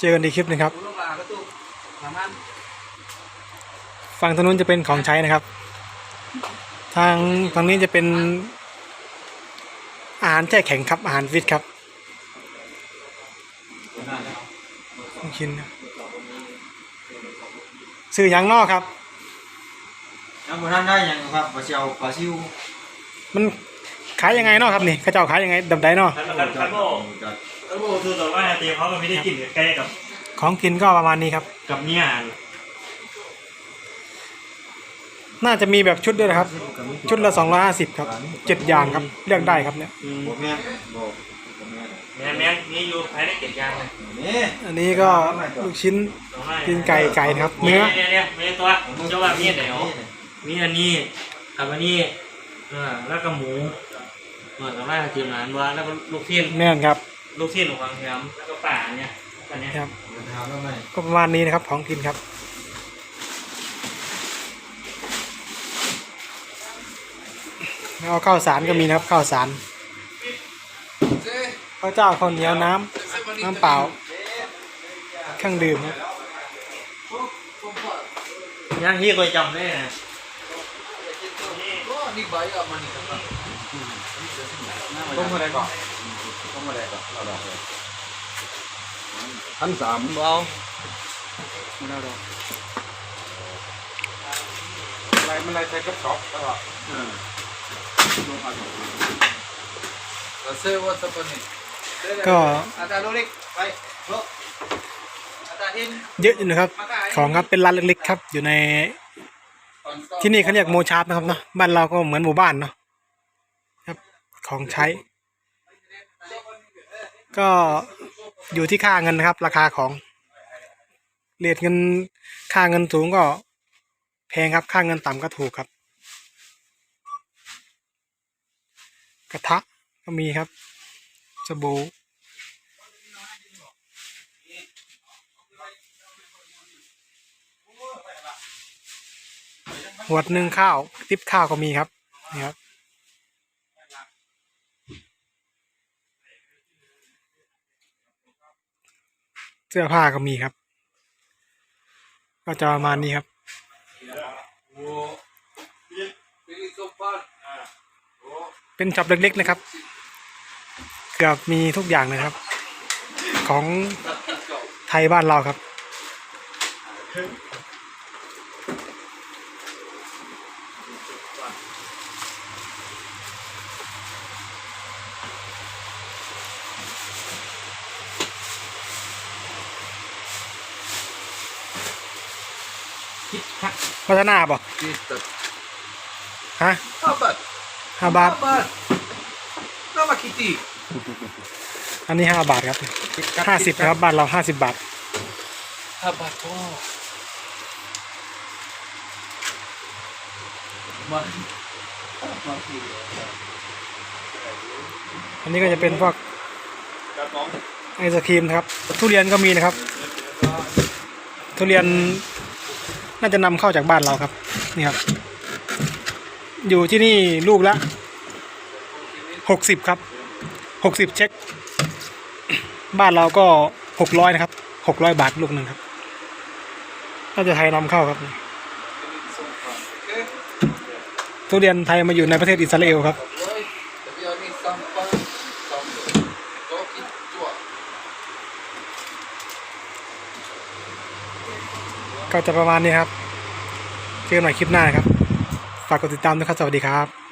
เจอกันในคลิปหนึงครับลูกหลานก็ตู้ประมาณฝั่งทางนู้นจะเป็นของใช้นะครับ ทางทางนี้จะเป็นอาหารแช่แข็งครับอาหารฟิตครับลูกชิ้นครับซื้อหยังนอกครับแล้วบ่ท่านได้หยังครับปลาเชียวปลาซิวมันขายยังไงเนาะครับนี่เข้าเจ้าขายยังไงดับไดเนาะ คันคันคันโบคันโบคือแต่ว่าเตียเขาก็ไม่ได้กินกับแกกับของกินก็ประมาณนี้ครับ กับเนี่ยน่าจะมีแบบชุดด้วยนะครับ ชุดละสองร้อยห้าสิบครับเจ็ดอย่างครับเลือกได้ครับเนี่ยบ่แม่นบ่บ่แม่นแม่แม่นี่อยู่ภายในเก็บยางเลยนี่อันนี้ก็ลูกชิ้นตรงไหนกินไก่ไก่นะครับเนื้เนื้ออเนี่ยเนี่ยตัวเจ้าว่ามีไหนอ๋อมีอันนี้กับอันนี้เออแล้วก็หมูเออแล้วก็ทีมงานว่าแล้วก็ลูกเทียนแน่นครับ ลูกเทียนของฟังแฮมแล้วก็ป่าเนี่ยอันเนี้ยครับมันถามแล้วไหมก็ประมาณนี้นะครับของกินครับแล้วก็ข้าวสารก็มีนะครับข้าวสารข้าวเจ้าข้าวเหนียวน้ำน้ำเปล่า เครื่องดื่มครับย่างที่เคยจำได้นะนี่ใบออกมานี่ครับต้มอะไรก่อน ต้มอะไรก่อนเอาดอกเลยพันสามเบามันเอาดอกอะไรมันอะไรใช้กับช็อปตลอดอืมลงเอาดอกเซอร์ว่าสปนิก็อาจารย์ลูกเล็กไปลูกอาจารย์เห็นเยอะอยู่นะครับ ของครับเป็นร้านเล็กๆครับ อยู่ใน ที่นี่เขาเรียกโมชาร์ปนะครับเนาะบ้านเราก็เหมือนหมู่บ้านเนาะครับของใช้ ก็อยู่ที่ค่าเงินนะครับ ราคาของเรทเงินค่าเงินสูงก็แพงครับ ค่าเงินต่ำก็ถูกครับ กระทะก็มีครับสบู่หวดหนึ่งข้าว ติบข้าวก็มีครับนี่ครับ สื้อผ้าก็มีครับ ก็จะประมาณนี้ครับ เป็นช็อปเล็กๆนะครับ เกือบมีทุกอย่างเลยครับ ของไทยบ้านเราครับ พัฒนาป่ะที่ตัดฮะห้าบาทห้าบาทบาทน้ำมาคิดดีอันนี้ห้าบาทครับห้าสิบนะครับบ้านเราห้าสิบบาทห้าบาทก็มามาที่อันนี้ก็จะเป็นพวกไอศครีมนะครับ ทุเรียนก็มีนะครับ ทุเรียน น่าจะนำเข้าจากบ้านเราครับ นี่ครับ อยู่ที่นี่ลูกละหกสิบครับหกสิบเช็ค บ้านเราก็หกร้อยนะครับหกร้อยบาทลูกหนึ่งครับ น่าจะไทยนำเข้าครับทุเรียนไทยมาอยู่ในประเทศอิสราเอลครับ เลยแต่เดี๋ยวนี้ซัมปังซัมก็คิดจั่ว ก็จะประมาณนี้ครับ เจอกันใหม่คลิปหน้าครับ ฝากกดติดตามด้วยครับ สวัสดีครับ